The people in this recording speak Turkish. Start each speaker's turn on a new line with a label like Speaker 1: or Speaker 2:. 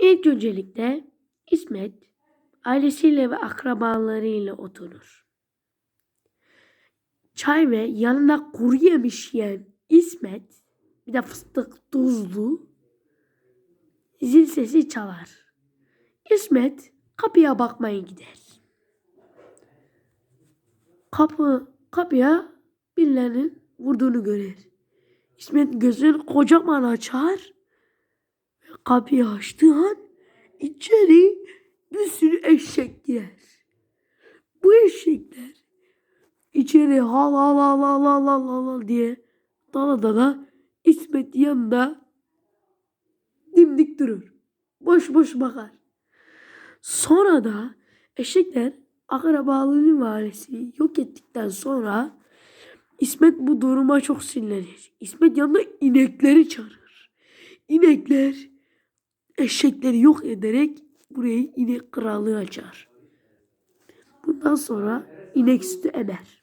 Speaker 1: İlk öncelikle İsmet ailesiyle ve akrabalarıyla oturur. Çay ve yanına kuru yemiş yiyen İsmet bir de fıstık tuzlu zil sesi çalar. İsmet kapıya bakmaya gider. Kapı kapıya birilerinin vurduğunu görür. İsmet gözünü kocaman açar. Kapıyı açtığı an içeri bir sürü eşek girer. Bu eşekler içeri hal hal hal hal hal hal hal, diye dala dala İsmet yanında dimdik durur. Boş boş bakar. Sonra da eşekler akrabalığını valisi yok ettikten sonra İsmet bu duruma çok sinirlenir. İsmet yanına inekleri çağırır. İnekler eşekleri yok ederek burayı inek krallığı açar. Bundan sonra inek sütü emer.